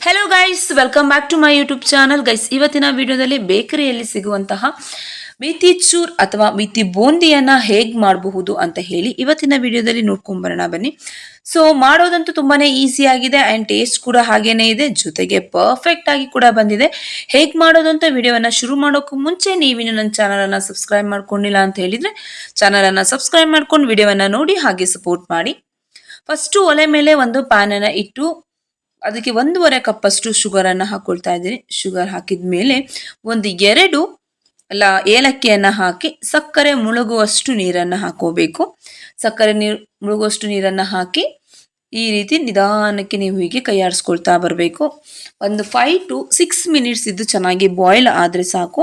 Hello guys welcome back to my YouTube channel guys ಇವತ್ತಿನ ವಿಡಿಯೋದಲ್ಲಿ ಬೇಕರಿಯಲ್ಲಿ ಸಿಗುವಂತಹ ಮಿತಿ ಚೂರ್ ಅಥವಾ ಮಿತಿ ಬೂಂದಿಯನ್ನು ಹೇಗೆ ಮಾಡಬಹುದು ಅಂತ ಹೇಳಿ ಇವತ್ತಿನ ವಿಡಿಯೋದಲ್ಲಿ ನೋಡ್ಕೊಂಬರೋಣ ಬನ್ನಿ. ಸೊ ಮಾಡೋದಂತೂ ಈಸಿ ಆಗಿದೆ ಅಂಡ್ ಟೇಸ್ಟ್ ಕೂಡ ಹಾಗೇನೇ ಇದೆ. ಜೊತೆಗೆ ಪರ್ಫೆಕ್ಟ್ ಆಗಿ ಕೂಡ ಬಂದಿದೆ. ಹೇಗೆ ಮಾಡೋದು ಅಂತ ವಿಡಿಯೋವನ್ನ ಶುರು ಮಾಡೋಕ್ಕೂ ಮುಂಚೆ ನೀವಿನ್ನು ನನ್ನ ಚಾನಲನ್ನು ಸಬ್ಸ್ಕ್ರೈಬ್ ಮಾಡ್ಕೊಂಡಿಲ್ಲ ಅಂತ ಹೇಳಿದ್ರೆ ಚಾನಲನ್ನು ಸಬ್ಸ್ಕ್ರೈಬ್ ಮಾಡ್ಕೊಂಡು ವಿಡಿಯೋವನ್ನ ನೋಡಿ ಹಾಗೆ ಸಪೋರ್ಟ್ ಮಾಡಿ. ಫಸ್ಟು ಒಲೆ ಮೇಲೆ ಒಂದು ಪ್ಯಾನನ್ನು ಇಟ್ಟು ಅದಕ್ಕೆ ಒಂದೂವರೆ ಕಪ್ಪಷ್ಟು ಶುಗರ್ ಅನ್ನ ಹಾಕೊಳ್ತಾ ಇದ್ದೀನಿ. ಶುಗರ್ ಹಾಕಿದ ಮೇಲೆ ಒಂದು ಎರಡು ಅಲ್ಲ, ಏಲಕ್ಕಿಯನ್ನು ಹಾಕಿ ಸಕ್ಕರೆ ಮುಳುಗುವಷ್ಟು ನೀರನ್ನ ಹಾಕೋಬೇಕು. ಸಕ್ಕರೆ ನೀರು, ಮುಳುಗುವಷ್ಟು ನೀರನ್ನ ಹಾಕಿ ಈ ರೀತಿ ನಿಧಾನಕ್ಕೆ ನೀವು ಹೀಗೆ ಕೈಯಾಡಿಸ್ಕೊಳ್ತಾ ಬರಬೇಕು. ಒಂದು ಫೈವ್ ಟು ಸಿಕ್ಸ್ ಮಿನಿಟ್ಸ್ ಇದ್ದು ಚೆನ್ನಾಗಿ ಬಾಯ್ಲ್ ಆದರೆ ಸಾಕು.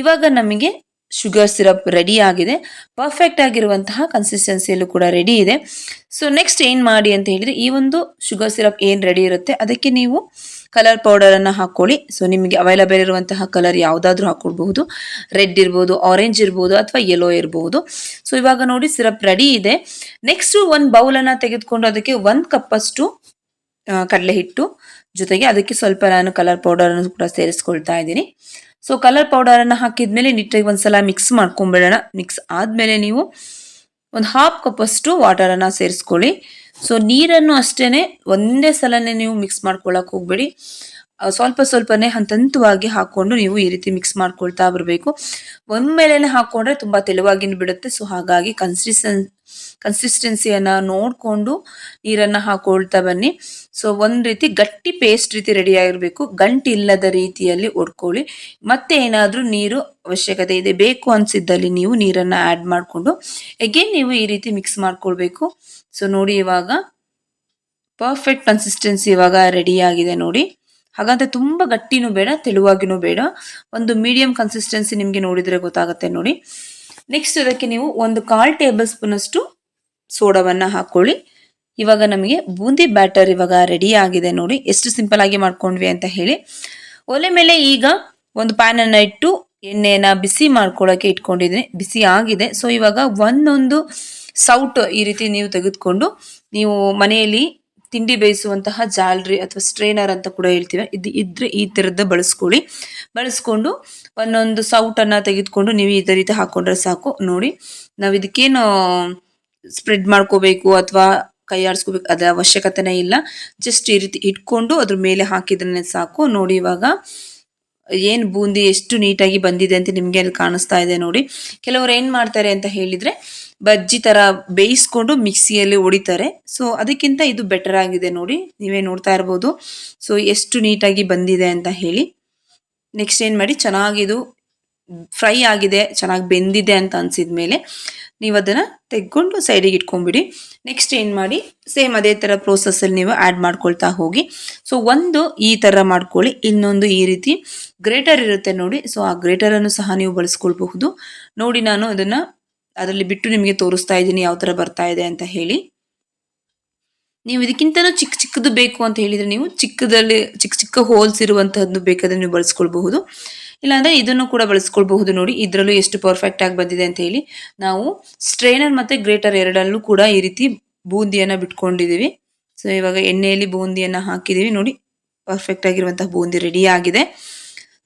ಇವಾಗ ನಮಗೆ ಶುಗರ್ ಸಿರಪ್ ರೆಡಿ ಆಗಿದೆ. ಪರ್ಫೆಕ್ಟ್ ಆಗಿರುವಂತಹ ಕನ್ಸಿಸ್ಟೆನ್ಸಿಯಲ್ಲೂ ಕೂಡ ರೆಡಿ ಇದೆ. ಸೊ ನೆಕ್ಸ್ಟ್ ಏನು ಮಾಡಿ ಅಂತ ಹೇಳಿದರೆ, ಈ ಒಂದು ಶುಗರ್ ಸಿರಪ್ ಏನು ರೆಡಿ ಇರುತ್ತೆ, ಅದಕ್ಕೆ ನೀವು ಕಲರ್ ಪೌಡರನ್ನು ಹಾಕ್ಕೊಳ್ಳಿ. ಸೊ ನಿಮಗೆ ಅವೈಲಬಲ್ ಇರುವಂತಹ ಕಲರ್ ಯಾವುದಾದ್ರೂ ಹಾಕೊಳ್ಬಹುದು ರೆಡ್ ಇರ್ಬೋದು ಆರೆಂಜ್ ಇರ್ಬೋದು, ಅಥವಾ ಯೆಲ್ಲೋ ಇರ್ಬೋದು. ಸೊ ಇವಾಗ ನೋಡಿ ಸಿರಪ್ ರೆಡಿ ಇದೆ. ನೆಕ್ಸ್ಟು ಒಂದು ಬೌಲನ್ನು ತೆಗೆದುಕೊಂಡು ಅದಕ್ಕೆ ಒಂದು ಕಪ್ಪಷ್ಟು ಕಡಲೆ ಹಿಟ್ಟು ಜೊತೆಗೆ ಅದಕ್ಕೆ ಸ್ವಲ್ಪ ನಾನು ಕಲರ್ ಪೌಡರನ್ನು ಕೂಡ ಸೇರಿಸ್ಕೊಳ್ತಾ ಇದ್ದೀನಿ. ಸೊ ಕಲರ್ ಪೌಡರನ್ನು ಹಾಕಿದ್ಮೇಲೆ ನೀಟಾಗಿ ಒಂದ್ಸಲ ಮಿಕ್ಸ್ ಮಾಡ್ಕೊಂಬಿಡೋಣ. ಮಿಕ್ಸ್ ಆದಮೇಲೆ ನೀವು ಒಂದು ಹಾಫ್ ಕಪ್ಪಷ್ಟು ವಾಟರನ್ನು ಸೇರಿಸ್ಕೊಳ್ಳಿ. ಸೊ ನೀರನ್ನು ಅಷ್ಟೇ ಒಂದೇ ಸಲನೇ ನೀವು ಮಿಕ್ಸ್ ಮಾಡ್ಕೊಳ್ಳೋಕೆ ಹೋಗ್ಬೇಡಿ. ಸ್ವಲ್ಪ ಸ್ವಲ್ಪನೇ ಹಂತಂತವಾಗಿ ಹಾಕೊಂಡು ನೀವು ಈ ರೀತಿ ಮಿಕ್ಸ್ ಮಾಡ್ಕೊಳ್ತಾ ಬರಬೇಕು. ಒಮ್ಮೆಲೆ ಹಾಕೊಂಡ್ರೆ ತುಂಬಾ ತೆಳುವಾಗಿನ ಬಿಡುತ್ತೆ. ಸೊ ಹಾಗಾಗಿ ಕನ್ಸಿಸ್ಟೆನ್ ಕನ್ಸಿಸ್ಟೆನ್ಸಿಯನ್ನ ನೋಡಿಕೊಂಡು ನೀರನ್ನು ಹಾಕೊಳ್ತಾ ಬನ್ನಿ. ಸೊ ಒಂದು ರೀತಿ ಗಟ್ಟಿ ಪೇಸ್ಟ್ ರೀತಿ ರೆಡಿಯಾಗಿರಬೇಕು ಗಂಟಿಲ್ಲದ ರೀತಿಯಲ್ಲಿ ಒಡ್ಕೊಳ್ಳಿ. ಮತ್ತೆ ಏನಾದರೂ ನೀರು ಅವಶ್ಯಕತೆ ಇದೆ, ಬೇಕು ಅನಿಸಿದ್ದಲ್ಲಿ ನೀವು ನೀರನ್ನು ಆ್ಯಡ್ ಮಾಡಿಕೊಂಡು. ಎಗೇನ್ ನೀವು ಈ ರೀತಿ ಮಿಕ್ಸ್ ಮಾಡ್ಕೊಳ್ಬೇಕು. ಸೊ ನೋಡಿ ಇವಾಗ ಪರ್ಫೆಕ್ಟ್ ಕನ್ಸಿಸ್ಟೆನ್ಸಿ ಇವಾಗ ರೆಡಿಯಾಗಿದೆ ನೋಡಿ. ಹಾಗಂತ ತುಂಬ ಗಟ್ಟಿನೂ ಬೇಡ, ತೆಳುವಾಗಿನೂ ಬೇಡ. ಒಂದು ಮೀಡಿಯಂ ಕನ್ಸಿಸ್ಟೆನ್ಸಿ ನಿಮಗೆ ನೋಡಿದರೆ ಗೊತ್ತಾಗುತ್ತೆ ನೋಡಿ. ನೆಕ್ಸ್ಟ್ ಅದಕ್ಕೆ ನೀವು ಒಂದು ಕಾಲ್ ಟೇಬಲ್ ಸ್ಪೂನ್ ಅಷ್ಟು ಸೋಡವನ್ನು ಹಾಕೊಳ್ಳಿ. ಇವಾಗ ನಮಗೆ ಬೂಂದಿ ಬ್ಯಾಟರ್ ಇವಾಗ ರೆಡಿ ಆಗಿದೆ ನೋಡಿ. ಎಷ್ಟು ಸಿಂಪಲ್ ಆಗಿ ಮಾಡ್ಕೊಂಡ್ವಿ ಅಂತ ಹೇಳಿ. ಒಲೆ ಮೇಲೆ ಈಗ ಒಂದು ಪ್ಯಾನ್ ಅನ್ನ ಇಟ್ಟು ಎಣ್ಣೆನ ಬಿಸಿ ಮಾಡ್ಕೊಳ್ಳೋಕೆ ಇಟ್ಕೊಂಡಿದ್ದೀನಿ. ಬಿಸಿ ಆಗಿದೆ. ಸೊ ಇವಾಗ ಒಂದೊಂದು ಸೌಟ್ ಈ ರೀತಿ ನೀವು ತೆಗೆದುಕೊಂಡು ನೀವು ಮನೆಯಲ್ಲಿ ತಿಂಡಿ ಬೇಯಿಸುವಂತಹ ಜಾಲ್ರಿ ಅಥವಾ ಸ್ಟ್ರೈನರ್ ಅಂತ ಕೂಡ ಹೇಳ್ತೀವಿ. ಇದು ಇದ್ರೆ ಈ ಥರದ್ದು ಬಳಸ್ಕೊಳ್ಳಿ. ಬಳಸ್ಕೊಂಡು ಒಂದೊಂದು ಸೌಟನ್ನು ತೆಗೆದುಕೊಂಡು ನೀವು ಇದೇ ರೀತಿ ಹಾಕೊಂಡ್ರೆ ಸಾಕು. ನೋಡಿ, ನಾವು ಇದಕ್ಕೇನು ಸ್ಪ್ರೆಡ್ ಮಾಡ್ಕೋಬೇಕು ಅಥವಾ ಕೈ ಆಡಿಸ್ಕೋಬೇಕು ಅದರ ಅವಶ್ಯಕತೆನೇ ಇಲ್ಲ. ಜಸ್ಟ್ ಈ ರೀತಿ ಇಟ್ಕೊಂಡು ಅದ್ರ ಮೇಲೆ ಹಾಕಿದ್ರೆ ಸಾಕು. ನೋಡಿ ಇವಾಗ ಏನ್ ಬೂಂದಿ ಎಷ್ಟು ನೀಟಾಗಿ ಬಂದಿದೆ ಅಂತ ನಿಮಗೆ ಅಲ್ಲಿ ಕಾಣಿಸ್ತಾ ಇದೆ ನೋಡಿ. ಕೆಲವರು ಏನು ಮಾಡ್ತಾರೆ ಅಂತ ಹೇಳಿದ್ರೆ ಬಜ್ಜಿ ತರ ಬೇಯಿಸ್ಕೊಂಡು ಮಿಕ್ಸಿಯಲ್ಲಿ ಹೊಡಿತಾರೆ. ಸೊ ಅದಕ್ಕಿಂತ ಇದು ಬೆಟರ್ ಆಗಿದೆ ನೋಡಿ. ನೀವೇ ನೋಡ್ತಾ ಇರ್ಬೋದು. ಸೊ ಎಷ್ಟು ನೀಟಾಗಿ ಬಂದಿದೆ ಅಂತ ಹೇಳಿ. ನೆಕ್ಸ್ಟ್ ಏನು ಮಾಡಿ? ಚೆನ್ನಾಗಿದು ಫ್ರೈ ಆಗಿದೆ, ಚೆನ್ನಾಗಿ ಬೆಂದಿದೆ ಅಂತ ಅನ್ಸಿದ್ಮೇಲೆ ನೀವು ಅದನ್ನ ತೆಗೊಂಡು ಸೈಡಿಗೆ ಇಟ್ಕೊಂಡ್ಬಿಡಿ. ನೆಕ್ಸ್ಟ್ ಏನು ಮಾಡಿ ಸೇಮ್ ಅದೇ ಥರ ಪ್ರೋಸೆಸ್ಸಲ್ಲಿ ನೀವು ಆ್ಯಡ್ ಮಾಡ್ಕೊಳ್ತಾ ಹೋಗಿ. ಸೊ ಒಂದು ಈ ಥರ ಮಾಡ್ಕೊಳ್ಳಿ, ಇನ್ನೊಂದು ಈ ರೀತಿ. ಗ್ರೇಟರ್ ಇರುತ್ತೆ ನೋಡಿ ಸೊ ಆ ಗ್ರೇಟರನ್ನು ಸಹ ನೀವು ಬಳಸ್ಕೊಳ್ಬಹುದು. ನೋಡಿ ನಾನು ಅದನ್ನ ಅದರಲ್ಲಿ ಬಿಟ್ಟು ನಿಮಗೆ ತೋರಿಸ್ತಾ ಇದ್ದೀನಿ ಯಾವ ಥರ ಬರ್ತಾ ಇದೆ ಅಂತ ಹೇಳಿ. ನೀವು ಇದಕ್ಕಿಂತನೂ ಚಿಕ್ಕ ಚಿಕ್ಕದು ಬೇಕು ಅಂತ ಹೇಳಿದ್ರೆ ನೀವು ಚಿಕ್ಕದಲ್ಲಿ ಚಿಕ್ಕ ಚಿಕ್ಕ ಹೋಲ್ಸ್ ಇರುವಂತಹದ್ದು ಬೇಕಾದ್ರೆ ನೀವು ಬಳಸ್ಕೊಳ್ಬಹುದು. ಇಲ್ಲಾಂದ್ರೆ ಇದನ್ನು ಕೂಡ ಬಳಸ್ಕೊಳ್ಬಹುದು ನೋಡಿ. ಇದರಲ್ಲೂ ಎಷ್ಟು ಪರ್ಫೆಕ್ಟ್ ಆಗಿ ಬಂದಿದೆ ಅಂತ ಹೇಳಿ. ನಾವು ಸ್ಟ್ರೈನರ್ ಮತ್ತೆ ಗ್ರೇಟರ್ ಎರಡಲ್ಲೂ ಕೂಡ ಈ ರೀತಿ ಬೂಂದಿಯನ್ನು ಬಿಟ್ಕೊಂಡಿದೀವಿ ಸೊ ಇವಾಗ ಎಣ್ಣೆಯಲ್ಲಿ ಬೂಂದಿಯನ್ನು ಹಾಕಿದೀವಿ ನೋಡಿ ಪರ್ಫೆಕ್ಟ್ ಆಗಿರುವಂತಹ ಬೂಂದಿ ರೆಡಿ ಆಗಿದೆ.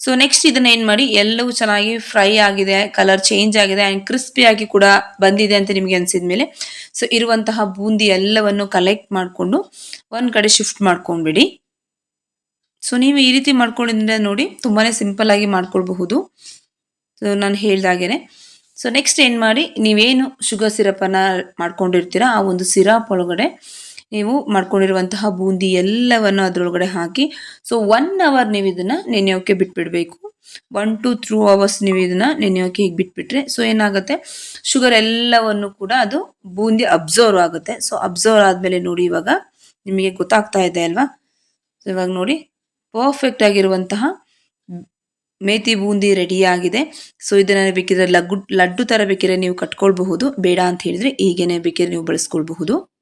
ಸೊ ನೆಕ್ಸ್ಟ್ ಇದನ್ನ ಏನ್ ಮಾಡಿ, ಎಲ್ಲವೂ ಚೆನ್ನಾಗಿ ಫ್ರೈ ಆಗಿದೆ ಕಲರ್ ಚೇಂಜ್ ಆಗಿದೆ ಅಂಡ್ ಕ್ರಿಸ್ಪಿ ಆಗಿ ಕೂಡ ಬಂದಿದೆ ಅಂತ ನಿಮಗೆ ಅನ್ಸಿದ್ಮೇಲೆ. ಸೊ ಇರುವಂತಹ ಬೂಂದಿ ಎಲ್ಲವನ್ನು ಕಲೆಕ್ಟ್ ಮಾಡಿಕೊಂಡು, ಒಂದ್ ಕಡೆ ಶಿಫ್ಟ್ ಮಾಡ್ಕೊಂಡ್ಬಿಡಿ. ಸೊ ನೀವು ಈ ರೀತಿ ಮಾಡ್ಕೊಂಡಿದ್ರೆ ನೋಡಿ ತುಂಬಾ ಸಿಂಪಲ್ ಆಗಿ ಮಾಡ್ಕೊಳ್ಬಹುದು. ಸೊ ನಾನು ಹೇಳ್ದಾಗೇನೆ. ಸೊ ನೆಕ್ಸ್ಟ್ ಏನು ಮಾಡಿ, ನೀವೇನು ಶುಗರ್ ಸಿರಪನ್ನು ಮಾಡ್ಕೊಂಡಿರ್ತೀರ, ಆ ಒಂದು ಸಿರಪ್ ಒಳಗಡೆ ನೀವು ಮಾಡ್ಕೊಂಡಿರುವಂತಹ ಬೂಂದಿ ಎಲ್ಲವನ್ನು ಅದರೊಳಗಡೆ ಹಾಕಿ ಸೊ ಒನ್ ಅವರ್ ನೀವು ಇದನ್ನು ನೆನೆಯೋಕೆ ಬಿಟ್ಬಿಡ್ಬೇಕು. ಒನ್ ಟು ತ್ರೂ ಅವರ್ಸ್ ನೀವು ಇದನ್ನು ನೆನೆಯೋಕೆ ಹೀಗೆ ಬಿಟ್ಬಿಟ್ರೆ ಸೊ ಏನಾಗುತ್ತೆ? ಶುಗರ್ ಎಲ್ಲವನ್ನು ಕೂಡ ಅದು ಬೂಂದಿ ಅಬ್ಸರ್ವ್ ಆಗುತ್ತೆ. ಸೊ ಅಬ್ಸರ್ವ್ ಆದಮೇಲೆ ನೋಡಿ ಇವಾಗ ನಿಮಗೆ ಗೊತ್ತಾಗ್ತಾ ಇದೆ ಅಲ್ವಾ? ಸೊ ಇವಾಗ ನೋಡಿ. ಪರ್ಫೆಕ್ಟ್ ಆಗಿರುವಂತಹ ಮೇತಿ ಬೂಂದಿ ಆಗಿದೆ. ಸೊ ಇದನ್ನ ಬೇಕಿದ್ರೆ ಲಗ್ಗು ಲಡ್ಡು ತರ ಬೇಕಿದ್ರೆ ನೀವು ಕಟ್ಕೊಳ್ಬಹುದು. ಬೇಡ ಅಂತ ಹೇಳಿದ್ರೆ ಹೀಗೇನೆ ಬೇಕಿದ್ರೆ ನೀವು ಬಳಸ್ಕೊಳ್ಬಹುದು.